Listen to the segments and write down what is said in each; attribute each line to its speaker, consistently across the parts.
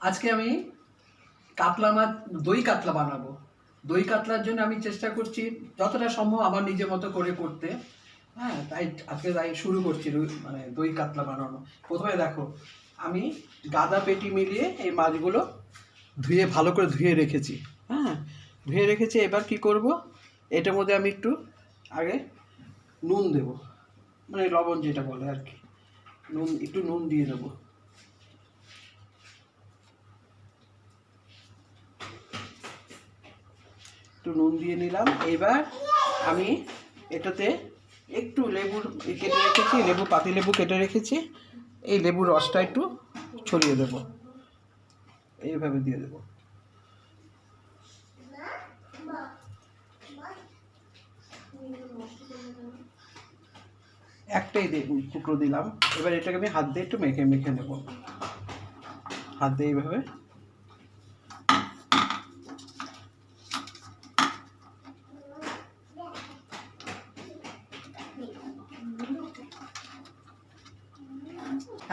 Speaker 1: আজকে আমি কাতলা মাছ, দই কাতলা বানাবো। দই কাতলার জন্য আমি চেষ্টা করছি, যতটা সম্ভব আমার নিজের মতো করে করতে। হ্যাঁ তাই আজকে তাই শুরু করছি মানে দই কাতলা বানানো। প্রথমে দেখো, আমি গাদা পেটি মিলিয়ে এই মাছগুলো ধুয়ে, ভালো করে ধুয়ে রেখেছি। হ্যাঁ ধুয়ে রেখেছি, এবার কি করব? এটার মধ্যে আমি একটু আগে নুন দেব। মানে লবণ যেটা বলে আর কি। নুন, একটু নুন দিয়ে দেবো। একটু নুন দিয়ে নিলাম। এবার আমি এটাতে একটু লেবুর কেটে রেখেছি, লেবু পাতি লেবু কেটে রেখেছি। এই লেবুর রসটা একটু ছড়িয়ে দেবো। এইভাবে দিয়ে দেবো। একটাই টুকরো দিলাম। এবার এটাকে আমি হাত দিয়ে একটু মেখে মেখে নেব। হাত দিয়ে এইভাবে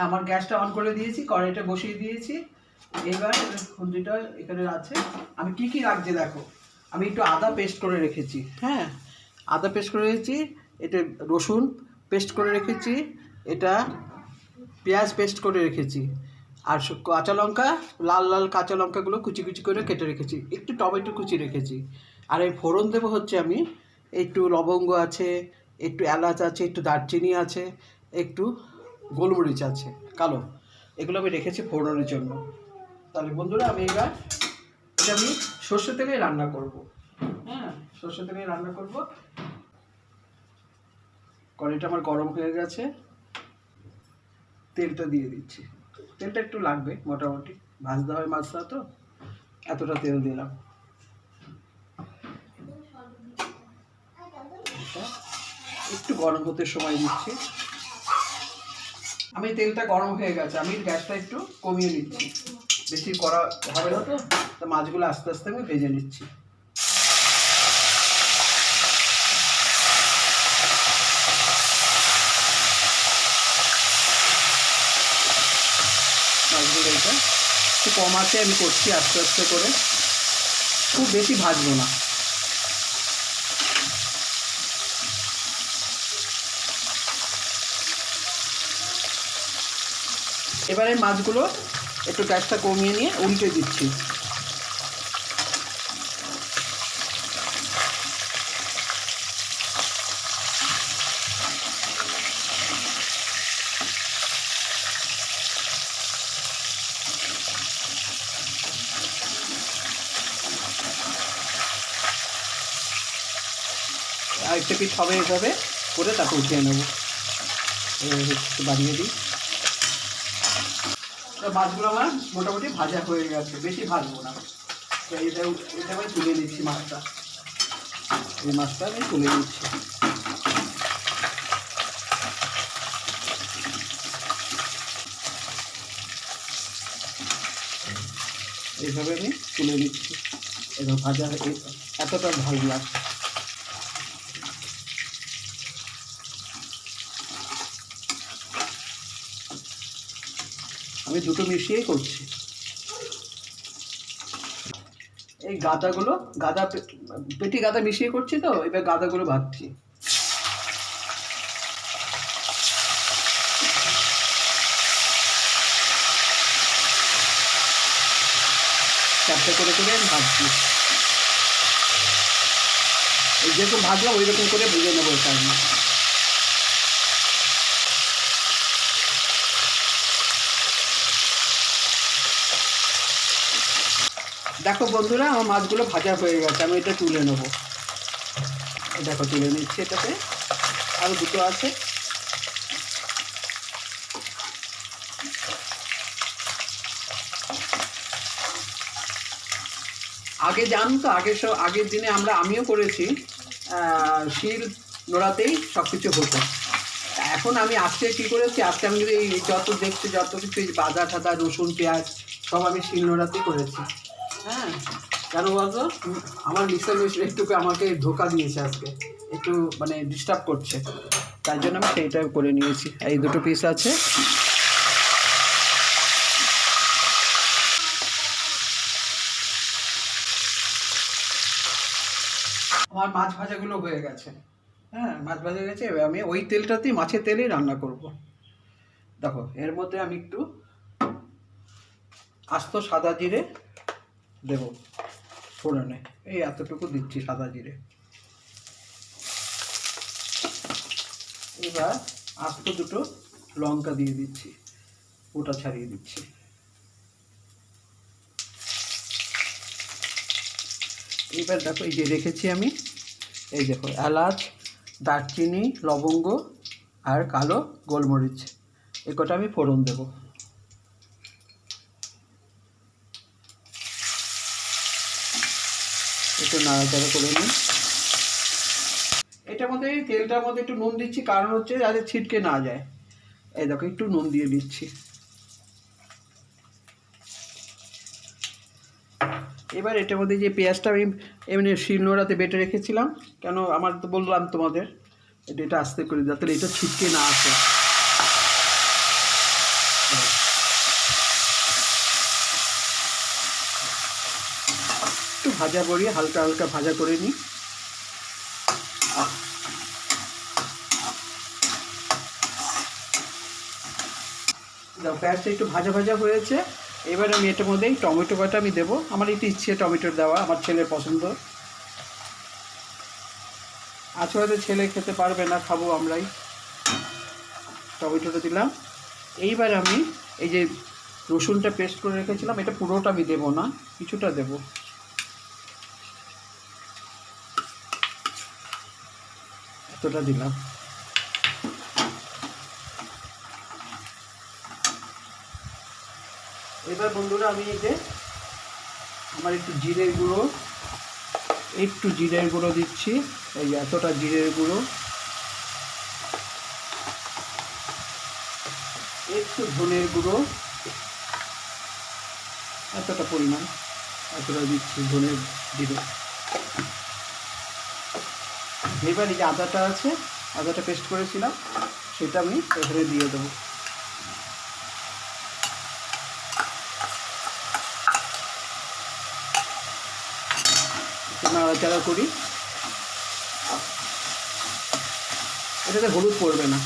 Speaker 1: আমার গ্যাসটা অন করে দিয়েছি, কড়াইটা বসিয়ে দিয়েছি। এবার খুন্তিটা এখানে আছে। আমি কি কি রাখছি দেখো? আমি একটু আদা পেস্ট করে রেখেছি। হ্যাঁ আদা পেস্ট করে রেখেছি, এটা রসুন পেস্ট করে রেখেছি, এটা পেঁয়াজ পেস্ট করে রেখেছি। আর কাঁচা লঙ্কা, লাল লাল কাঁচা লঙ্কাগুলো কুচি কুচি করে কেটে রেখেছি। একটু টমেটো কুচি রেখেছি। আর এই ফোড়ন দেবো হচ্ছে আমি একটু লবঙ্গ আছে, একটু এলাচ আছে, একটু দারচিনি আছে, একটু গোলমরিচ আছে, কালো। এগুলো আমি রেখেছি ফোড়নের জন্য। তাহলে বন্ধুরা, আমি এবার এটা আমি সর্ষে তেলে রান্না করব। হ্যাঁ সর্ষে তেলে রান্না করব। কড়াইটা আমার গরম হয়ে গেছে। তেলটা দিয়ে দিচ্ছি। তেলটা একটু লাগবে, মোটামুটি। ভাজতে হয় মাছটা তো। এতটা তেল দিলাম। একটু গরম হতে সময় দিচ্ছি। আমি তেলটা গরম হয়ে গেছে, আমি গ্যাসটা একটু কমিয়ে নিচ্ছি। বেশি করা হবে না তো মাছগুলো আস্তে আস্তে আমি ভেজে নিচ্ছি। মাছগুলো কম আছে, আমি করছি আস্তে আস্তে করে। খুব বেশি ভাজবো না। এবারে মাছগুলো একটু গ্যাসটা কমিয়ে নিয়ে উল্টে দিচ্ছি। আর একটা পিঠ হবে এভাবে করে তারপর উঠিয়ে নেব। বাড়িয়ে দিই। তো মাছগুলো আমার মোটামুটি ভাজা হয়ে গেছে, বেশি ভাজবো না। তো এটা এটা আমি তুলে নিচ্ছি মাছটা। এই মাছটা আমি তুলে নিচ্ছি। এইভাবে আমি তুলে নিচ্ছি। এবং ভাজা এতটা ভালো ভাজলাম। আমি দুটো মিশিয়েই করছি। এই গাদাগুলো, গাদা পেটি গাদা মিশিয়ে করছি তো, এবার গাদাগুলো ভাজছি। চারটে করে করে আমি ভাজছি। যেরকম ভাজলাম ওই রকম করে ভেজে নেব এটা আমি। দেখো বন্ধুরা, আমার মাছগুলো ভাজা হয়ে গেছে, আমি এটা তুলে নেব। দেখো, তুলে নিচ্ছি এটাতে। আরও দুটো আছে। আগে জান তো, আগের সব আগের দিনে আমরা, আমিও করেছি শিল নোড়াতেই সব কিছু হতো। এখন আমি আজকে কী করেছি, আজকে আমি যদি যত দেখছি, যত কিছু বাদা ঠাদা রসুন, পেঁয়াজ, সব আমি শিল নোড়াতেই করেছি। হ্যাঁ কেন বলতো? আমার মিক্সার মেশিন একটু আমাকে ধোকা দিয়েছে আজকে। একটু মানে ডিস্টার্ব করছে। তার জন্য আমি সেইটা করে নিয়েছি। এই দুটো পিস আছে। আমার মাছ ভাজাগুলো হয়ে গেছে। হ্যাঁ মাছ ভাজা গেছে। এবার আমি ওই তেলটাতেই মাছের তেলেই রান্না করব। দেখো, এর মধ্যে আমি একটু আস্ত সাদা জিরে দেব ফোড়নে এই এতটুকু দিচ্ছি সাদা জিরে। এবার আস্ত দুটো লঙ্কা দিয়ে দিচ্ছি, ওটা ছাড়িয়ে দিচ্ছি। এবার দেখো, এই যে রেখেছি আমি, এই দেখো, এলাচ, দারচিনি, লবঙ্গ আর কালো গোলমরিচ, এ কটা আমি ফোড়ন দেবো। একটু নাড়াচাড়া করে নিই। এটার মধ্যে, তেলটার মধ্যে একটু নুন দিচ্ছি, কারণ হচ্ছে যাতে ছিটকে না যায়। এই দেখো, একটু নুন দিয়ে দিচ্ছি। এবার এটার মধ্যে যে পেঁয়াজটা আমি এমনি শিলনোড়াতে বেটে রেখেছিলাম, কেন আমার তো বললাম তোমাদের, এটা আস্তে করে যাতে এটা ছিটকে না আসে। ভাজা করি হালকা হালকা ভাজা করে নিই। পেঁয়াজটা একটু ভাজা ভাজা হয়েছে। এবার আমি এটার মধ্যে এই টমেটো কটা আমি দেবো। আমার একটু ইচ্ছে টমেটোর দেওয়া, আমার ছেলের পছন্দ। আজ হয়তো ছেলে খেতে পারবে না, খাব আমরাই। টমেটোটা দিলাম। এইবার আমি এই যে রসুনটা পেস্ট করে রেখেছিলাম, এটা পুরোটা আমি দেবো না, কিছুটা দেবো। এতটা দিলাম। এবার বন্ধুরা আমি যে আমার একটু জিরের গুঁড়ো, একটু জিরের গুঁড়ো দিচ্ছি। এই এতটা জিরের গুঁড়ো। একটু ধনের গুঁড়ো। এতটা পরিমাণ। এতটা দিচ্ছি ধনের জিরে। এবার এই যে আদাটা আছে, আদাটা পেস্ট করেছিলাম, সেটা আমি এখানে দিয়ে দেবো। নাড়াচাড়া করি। এটাতে হলুদ পড়বে না।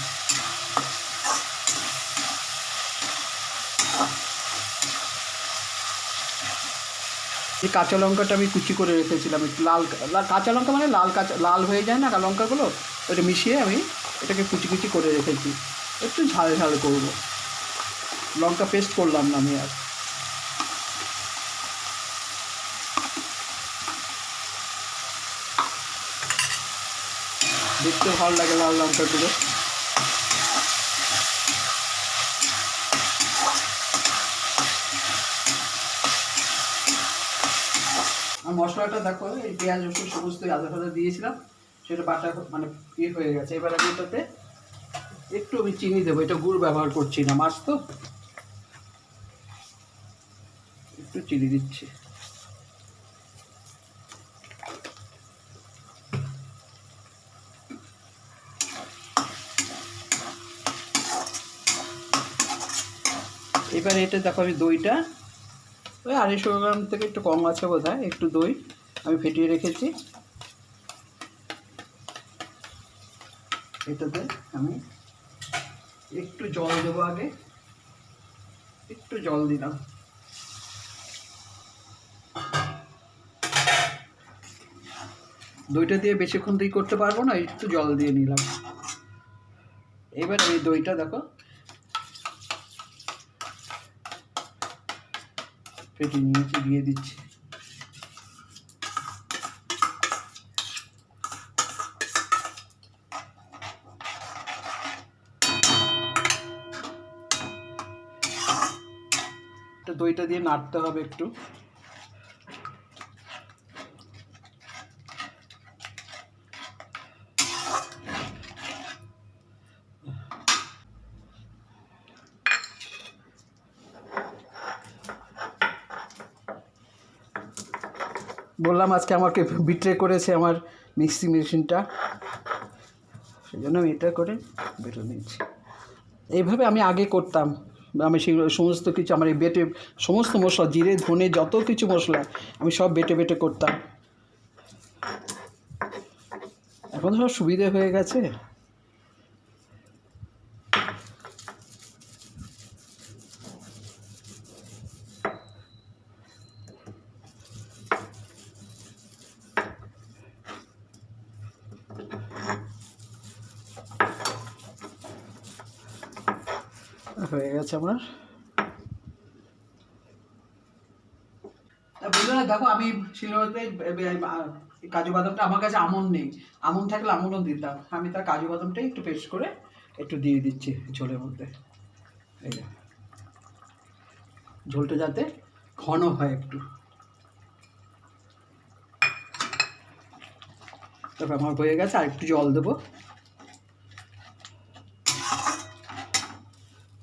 Speaker 1: এই কাঁচা লঙ্কাটা আমি কুচি করে রেখেছিলাম লাল কাঁচা লঙ্কা মানে লাল কাঁচা, লাল হয়ে যায় না লঙ্কাগুলো? ওটা মিশিয়ে আমি এটাকে কুচি কুচি করে রেখেছি। একটু ঝাল ঝাল করব। লঙ্কা পেস্ট করলাম না আমি আর। দেখতে ভালো লাগে লাল লঙ্কাগুলো। মশলাটা দেখো, এই পেঁয়াজ, রসুন সমস্ত আদা ফাদা দিয়েছিলাম, সেটা বাটা মানে ইয়ে হয়ে গেছে। এবার আমি এটাতে একটু আমি চিনি দেবো, এটা গুড় ব্যবহার করছি না, মাছ তো। একটু চিনি দিচ্ছি। এবার এটা দেখো আমি দইটা ওই আড়াইশো গ্রাম থেকে একটু কম আছে বোধ একটু দই আমি ফেটিয়ে রেখেছি। এটাতে আমি একটু জল দেবো আগে, একটু জল দিলাম। দইটা দিয়ে বেশিক্ষণ দই করতে পারব না, একটু জল দিয়ে নিলাম। এবার এই দইটা দেখো ফেটে নিয়েছি দিয়ে দিচ্ছি। দইটা দিয়ে নাড়তে হবে একটু। বললাম আজকে আমাকে বিট্রে করেছে আমার মিক্সি মেশিনটা সেই জন্য আমি এটা করে বেটে নিয়েছি। এইভাবে আমি আগে করতাম। আমি সেই সমস্ত কিছু আমার এই বেটে সমস্ত মশলা, জিরে, ধনে, যত কিছু মশলা আমি সব বেটে বেটে করতাম। এখন সব সুবিধে হয়ে গেছে। আমার বন্ধুরা দেখো, আমি শিলনোড়াতে কাজু বাদামটা আমার কাছে আমন নেই। আমন থাকলে আমনও দিতাম। আমি তার কাজু বাদামটাই একটু পেস্ট করে একটু দিয়ে দিচ্ছি ঝোলের মধ্যে। এই ঝোলটা যাতে ঘন হয় একটু। তারপর আমার হয়ে গেছে, আর একটু জল দেবো।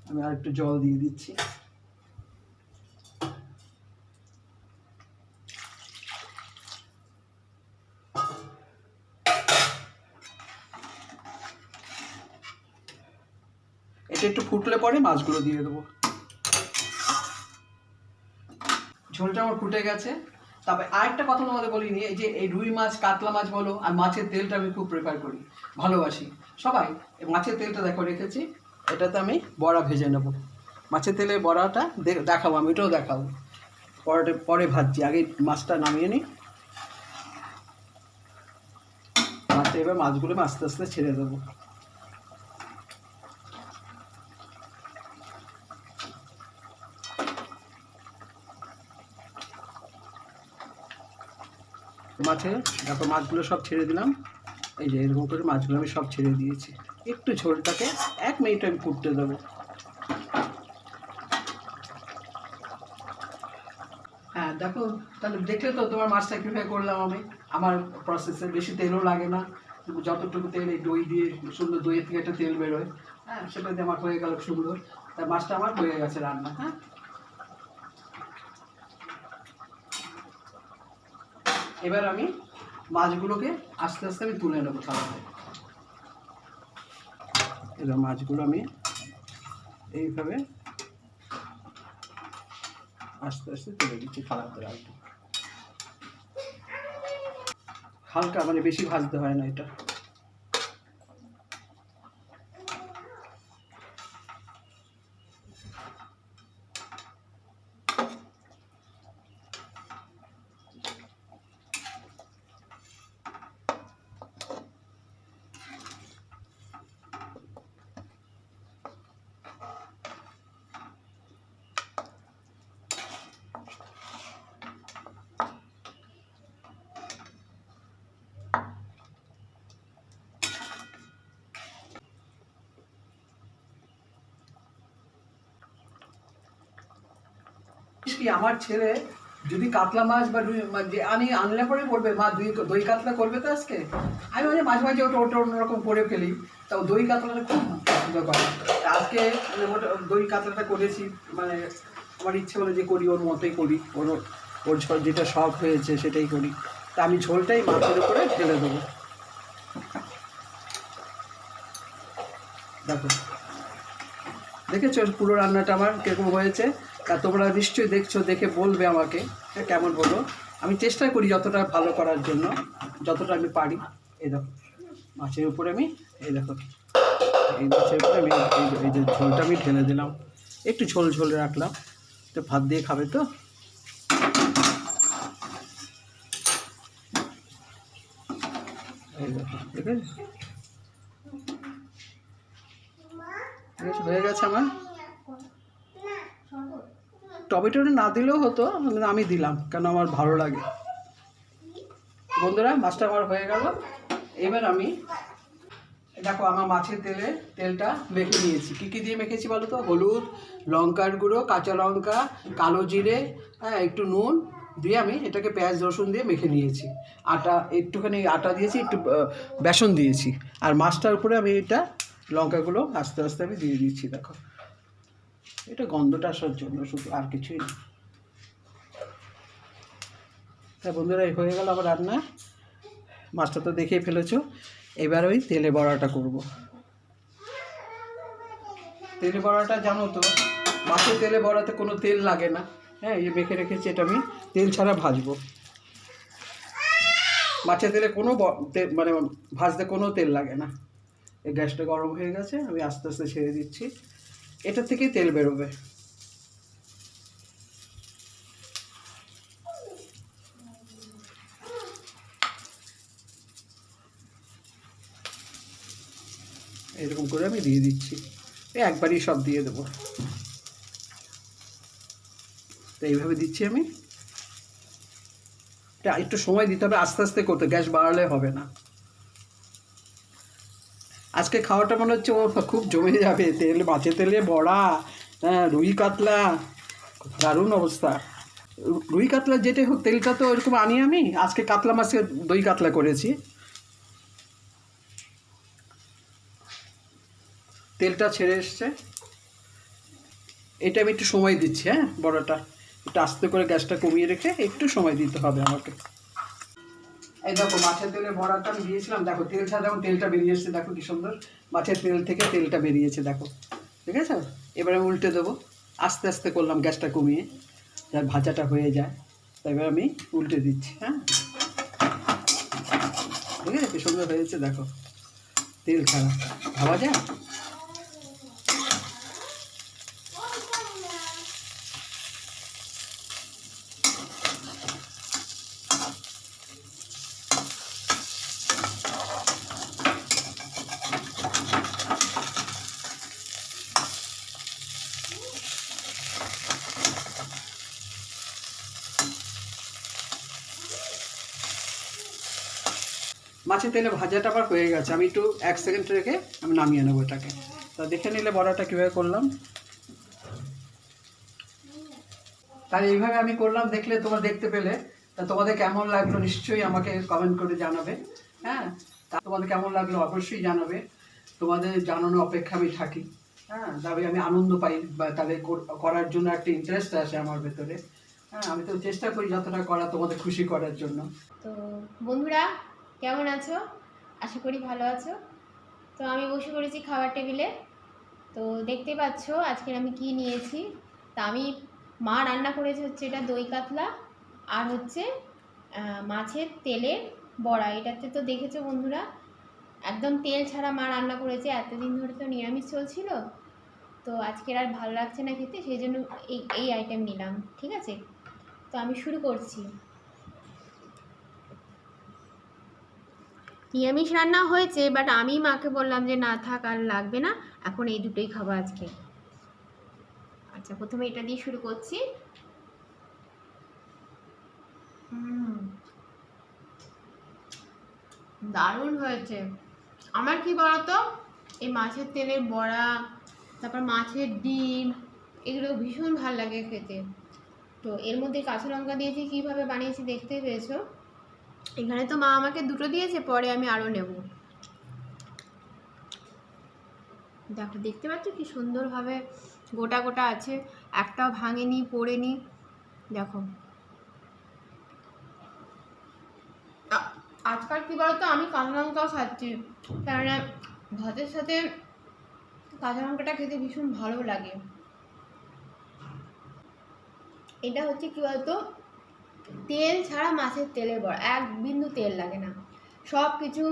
Speaker 1: আমি আর একটু জল দিয়ে দিচ্ছি। এটা একটু ফুটলে পরে মাছগুলো দিয়ে দেবো। ঝোলটা আমার ফুটে গেছে। তবে আরেকটা কথা তোমাদের বলিনি, এই যে এই রুই মাছ, কাতলা মাছ বলো, আর মাছের তেলটা আমি খুব প্রেফার করি, ভালোবাসি। সবাই মাছের তেলটা দেখো, রেখেছি। এটাতে আমি বড়া ভেজে নেব। মাছের তেলে বড়াটা দেখাবো, আমি এটাও দেখাবো। পরে পরে ভাজছি, আগে মাছটা নামিয়ে নিই। মাছটা এবার মাছগুলো আস্তে আস্তে ছেড়ে দেবো। মাছে দেখো মাছগুলো সব ছেড়ে দিলাম। এই যে এরকম করে মাছগুলো আমি সব ছেড়ে দিয়েছি। একটু ঝোলটাকে এক মিনিট আমি ফুটতে দেবো। হ্যাঁ দেখো, তাহলে দেখলে তো তোমার মাছটা কীভাবে করলাম আমি। আমার প্রসেসে বেশি তেলও লাগে না। যতটুকু তেল এই দই দিয়ে, সুন্দর দইয়ের থেকে একটা তেল বেরোয়। হ্যাঁ সেটা দিয়ে আমার হয়ে গেল সুন্দর। তা মাছটা আমার হয়ে গেছে রান্না হ্যাঁ। এবার আমি মাছগুলোকে আস্তে আস্তে আমি তুলে নেব সাথে এবার মাছগুলো আমি এইভাবে আস্তে আস্তে তুলে দিচ্ছি থালাতে রাখব হালকা মানে বেশি ভাজতে হয় না এটা। কি, আমার ছেলে যদি কাতলা মাছ বা যে আমি আনলে পরে করবে? মা দুই দই কাতলা করবে তো আজকে? আমি মানে মাঝে মাঝে ওটা ওটা অন্যরকম করে ফেলি। তাও দই কাতলাটা খুব পছন্দ করে। আজকে মানে দই কাতলাটা করেছি মানে আমার ইচ্ছে হলো যে করি, ওর মতোই করি। ওর ওর যেটা শখ হয়েছে সেটাই করি। তা আমি ঝোলটাই মাছের উপরে ঢেলে দেবো। দেখো। দেখেছ পুরো রান্নাটা আমার কীরকম হয়েছে? তা তোমরা নিশ্চয়ই দেখছ, দেখে বলবে আমাকে কেমন হলো আমি চেষ্টা করি যতটা ভালো করার জন্য, যতটা আমি পারি। এই দেখো, মাছের উপরে আমি, এই দেখো, এই মাছের উপরে আমি, এই যে- ঝোলটা আমি ঢেলে দিলাম। একটু ঝোল ঝোল রাখলাম তো ভাত দিয়ে খাবে তো। এই ঠিক আছে, হয়ে গেছে আমার? টমেটোটা না দিলেও হতো আমি দিলাম, কেন আমার ভালো লাগে। বন্ধুরা, মাছটা আমার হয়ে গেল। এবার আমি, দেখো আমার মাছের তেলে, তেলটা মেখে নিয়েছি। কী কী দিয়ে মেখেছি বলো তো? হলুদ, লঙ্কার গুঁড়ো, কাঁচা লঙ্কা, কালো জিরে হ্যাঁ একটু নুন দিয়ে আমি এটাকে পেঁয়াজ, রসুন দিয়ে মেখে নিয়েছি। আটা, একটুখানি আটা দিয়েছি, একটু বেসন দিয়েছি। আর মাছটার উপরে আমি এটা লঙ্কাগুলো আস্তে আস্তে আমি দিয়ে দিচ্ছি, দেখো। এটা গন্ধটা আসার জন্য শুধু আর কিছুই না। তা বন্ধুরা, এই হয়ে গেল আমার রান্না। মাছটা তো দেখেই ফেলেছ। এবার ওই তেলে বড়াটা করব। তেলে বড়াটা জানো তো, মাছের তেলে বড়াতে কোনো তেল লাগে না। হ্যাঁ এই মেখে রেখেছি, এটা আমি তেল ছাড়া ভাজবো। মাছের তেলে কোনো মানে ভাজতে কোনো তেল লাগে না। এই গ্যাসটা গরম হয়ে গেছে, আমি আস্তে আস্তে ছেড়ে দিচ্ছি। এটা থেকেই তেল বেরোবে। এরকম করে আমি দিয়ে দিচ্ছি। একবারই সব দিয়ে দেবো। তো এইভাবে দিচ্ছি আমি। একটু সময় দিতে হবে, আস্তে আস্তে করতে, গ্যাস বাড়ালে হবে না। আজকে খাওয়াটা মনে হচ্ছে ও খুব জমে যাবে, তেল মাছের তেলে বড়া হ্যাঁ রুই কাতলা। দারুণ অবস্থা। রুই কাতলা যেটা হোক, তেলটা তো ওরকম আনি আমি। আজকে কাতলা মাছের দই কাতলা করেছি। তেলটা ছেড়ে এসছে। এটা আমি একটু সময় দিচ্ছি হ্যাঁ বড়াটা। একটু আস্তে করে গ্যাসটা কমিয়ে রেখে একটু সময় দিতে হবে আমাকে। এই দেখো, মাছের তেলে ভরাটা আমি দিয়েছিলাম। দেখো, তেল ছাড়া তেলটা বেরিয়ে এসছে, দেখো কি সুন্দর। মাছের তেল থেকে তেলটা বেরিয়েছে, দেখো। ঠিক আছে? এবারে আমি উল্টে দেবো। আস্তে আস্তে করলাম গ্যাসটা কমিয়ে যার ভাজাটা হয়ে যায়। তাই এবার আমি উল্টে দিচ্ছি হ্যাঁ? ঠিক আছে? কি সুন্দর হয়েছে, দেখো। তেল ছাড়া। ভাবা যায়? মাছের তেলে ভাজাটা আবার হয়ে গেছে। আমি একটু এক সেকেন্ড রেখে আমি নামিয়ে নেব এটাকে। তা দেখে নিলে বড়াটা কীভাবে করলাম? তাহলে এইভাবে আমি করলাম, দেখলে তোমরা দেখতে পেলে। তা তোমাদের কেমন লাগল নিশ্চয়ই আমাকে কমেন্ট করে জানাবে। হ্যাঁ? তা তোমাদের কেমন লাগল অবশ্যই জানাবে। তোমাদের জানানোর অপেক্ষা আমি থাকি। হ্যাঁ? তবে আমি আনন্দ পাই, বা তাহলে করার জন্য একটা ইন্টারেস্ট আসে আমার ভেতরে। হ্যাঁ? আমি তো চেষ্টা করি যতটা করা তোমাদের খুশি করার জন্য।
Speaker 2: তো বন্ধুরা কেমন আছো? আশা করি ভালো আছো। তো আমি বসে পড়েছি খাবার টেবিলে। তো দেখতে পাচ্ছ আজকের আমি কি নিয়েছি? তা আমি, মা রান্না করেছে হচ্ছে এটা দই কাতলা আর হচ্ছে মাছের তেলের বড়া। এটাতে তো দেখেছ বন্ধুরা, একদম তেল ছাড়া মা রান্না করেছে। এতদিন ধরে তো নিরামিষ চলছিল। তো আজকের আর ভালো লাগছে না খেতে, সেই জন্য এই এই আইটেম নিলাম, ঠিক আছে? তো আমি শুরু করছি। নিরামিষ রান্না হয়েছে বাট আমি মাকে বললাম যে, না থাক, আর লাগবে না। এখন এই দুটোই খাব আজকে। আচ্ছা প্রথমে এটা দিয়ে শুরু করছি। দারুণ হয়েছে। আমার কি বলতো, এই মাছের তেলের বড়া, তারপর মাছের ডিম, এগুলো ভীষণ ভালো লাগে খেতে। তো এর মধ্যে কাঁচা লঙ্কা দিয়েছি, কীভাবে বানিয়েছি দেখতে পেয়েছ? এখানে তো মা আমাকে দুটো দিয়েছে, পরে আমি আরও নেব। দেখো, দেখতে পাচ্ছ কি সুন্দরভাবে গোটা গোটা আছে, একটাও ভাঙেনি, পড়েনি। দেখো। আজকাল কী বলতো, আমি কাঁচা লঙ্কাও খাচ্ছি, কেননা ভাতের সাথে কাঁচা লঙ্কাটা খেতে ভীষণ ভালো লাগে। এটা হচ্ছে কী বলতো তেল ছাড়া মাছের তেলের বড়া, এক বিন্দু তেল লাগে না। সব কিছু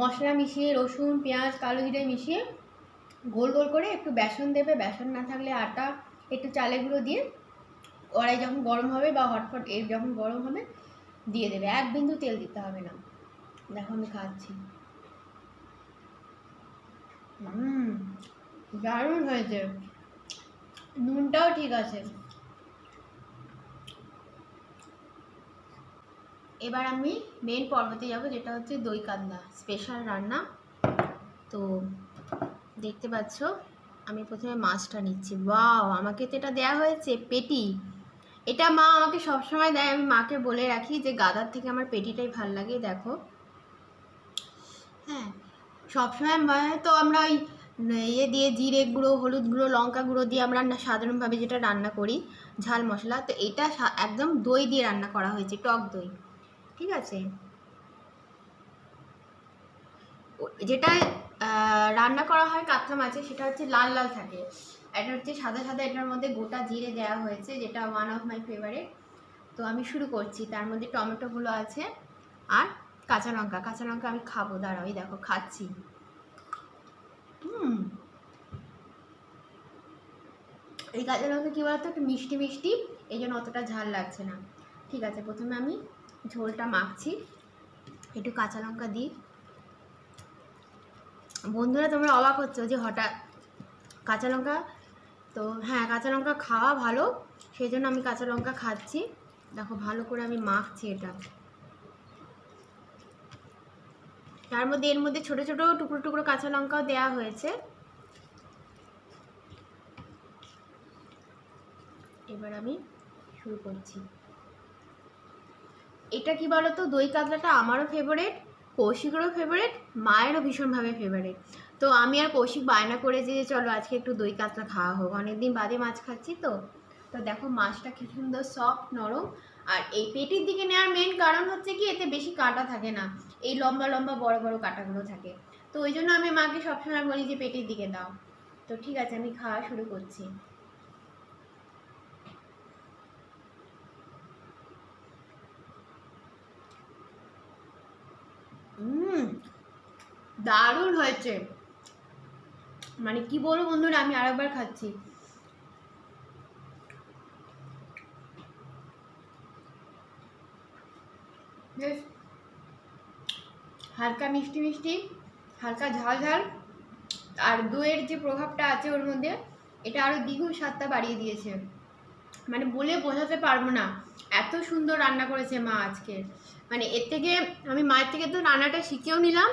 Speaker 2: মশলা মিশিয়ে, রসুন, পেঁয়াজ, কালো জিরে মিশিয়ে গোল গোল করে একটু বেসন দেবে। বেসন না থাকলে আটা একটু চালে গুঁড়ো দিয়ে কড়াই যখন গরম হবে বা হটফট এর যখন গরম হবে দিয়ে দেবে। এক বিন্দু তেল দিতে হবে না। দেখো আমি খাচ্ছি। হুম দারুণ হয়েছে। নুনটাও ঠিক আছে। এবার আমি মেন পর্বতে যাব, যেটা হচ্ছে দই কাতলা স্পেশাল রান্না। তো দেখতে পাচ্ছ, আমি প্রথমে মাছটা নিচ্ছি। বাও আমাকে তো এটা দেওয়া হয়েছে, পেটি। এটা মা আমাকে সবসময় দেয়, আমি মাকে বলে রাখি যে গাদার থেকে আমার পেটিটাই ভালো লাগে, দেখো। হ্যাঁ সবসময় তো আমরা ওই ইয়ে দিয়ে জিরে গুঁড়ো, হলুদ গুঁড়ো, লঙ্কা গুঁড়ো দিয়ে আমরা সাধারণভাবে যেটা রান্না করি, ঝাল মশলা, তো এটা একদম দই দিয়ে রান্না করা হয়েছে, টক দই। ঠিক আছে? যেটা রান্না করা হয় কাতলা মাছে, সেটা হচ্ছে লাল লাল থাকে। এটা হচ্ছে সাদা সাদা, এটার মধ্যে গোটা জিরে দেওয়া হয়েছে, যেটা ওয়ান অফ মাই ফেভারিট তো আমি শুরু করছি, তার মধ্যে টমেটোগুলো আছে আর কাঁচা লঙ্কা। কাঁচা লঙ্কা আমি খাব, দাঁড়াও, এই দেখো, খাচ্ছি। হুম। এই কাঁচা লঙ্কা কী বলতো? একটু মিষ্টি মিষ্টি, এই জন্য অতটা ঝাল লাগছে না। ঠিক আছে, প্রথমে আমি ঝোলটা মাখছি। একটু কাঁচা লঙ্কা দিই। বন্ধুরা, তোমরা অবাক হচ্ছ যে হঠাৎ কাঁচা লঙ্কা তো হ্যাঁ কাঁচা লঙ্কা খাওয়া ভালো সেই জন্য আমি কাঁচা লঙ্কা খাচ্ছি। দেখো, ভালো করে আমি মাখছি এটা। তার মধ্যে, এর মধ্যে ছোট ছোট টুকরো টুকরো কাঁচা লঙ্কাও দেওয়া হয়েছে। এবার আমি শুরু করছি। এটা কি বলতো? দই কাতলাটা আমারও ফেভারেট কৌশিকেরও ফেভারেট মায়েরও ভীষণভাবে ফেভারেট তো আমি আর কৌশিক বায়না করে যে, চলো আজকে একটু দই কাতলা খাওয়া হোক। অনেকদিন বাদে মাছ খাচ্ছি তো। তো দেখো মাছটা কি সুন্দর সফট নরম। আর এই পেটির দিকে নেওয়ার মেন কারণ হচ্ছে কি, এতে বেশি কাঁটা থাকে না। এই লম্বা লম্বা, বড় বড় কাঁটাগুলো থাকে। তো ওই জন্য আমি মাকে সবসময় বলি যে, পেটির দিকে দাও। তো ঠিক আছে, আমি খাওয়া শুরু করছি। হুম, দারুণ হয়েছে। মানে কি বলব বন্ধুরা, আমি আরেকবার খাচ্ছি। বেশ, হালকা মিষ্টি মিষ্টি, হালকা ঝাল ঝাল। আর দইয়ের যে প্রভাবটা আছে ওর মধ্যে, এটা আরও দ্বিগুণ স্বাদটা বাড়িয়ে দিয়েছে। মানে বলে বোঝাতে পারব না। এত সুন্দর রান্না করেছে মা আজকে। মানে এর থেকে আমি মায়ের থেকে তো রান্নাটা শিখেও নিলাম।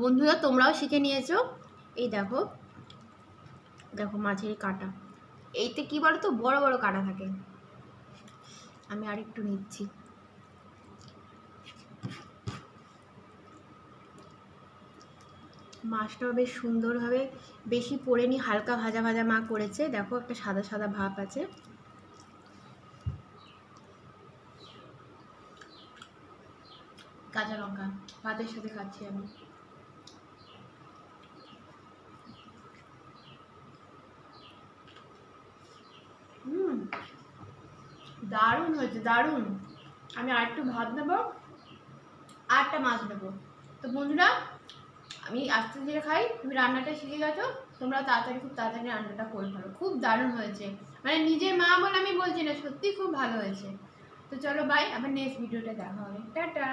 Speaker 2: বন্ধুরা, তোমরাও শিখে নিয়েছো। এই দেখো দেখো মাছের কাঁটা। এইতে কি বলো তো বড় বড় কাঁটা থাকে। আমি আরেকটু নিচ্ছি। মাছটাও বেশ সুন্দরভাবে, বেশি পড়েনি, হালকা ভাজা ভাজা মা করেছে। দেখো একটা সাদা সাদা ভাব আছে। কাঁচা লঙ্কা, ভাতের সাথে খাচ্ছি আমি। দারুণ হয়েছে, দারুণ। আমি আরেকটু ভাত নেব আর একটা মাছ নেব। তো বন্ধুরা, আমি আস্তে ধীরে খাই, তুমি রান্নাটা শিখে গেছো, তোমরা তাড়াতাড়ি, খুব তাড়াতাড়ি রান্নাটা করে ফেলো। খুব দারুণ হয়েছে। মানে নিজের মা বলে আমি বলছি না, সত্যি খুব ভালো হয়েছে। তো চলো বাই আবার নেক্সট ভিডিওটা দেখা হবে। টাটা!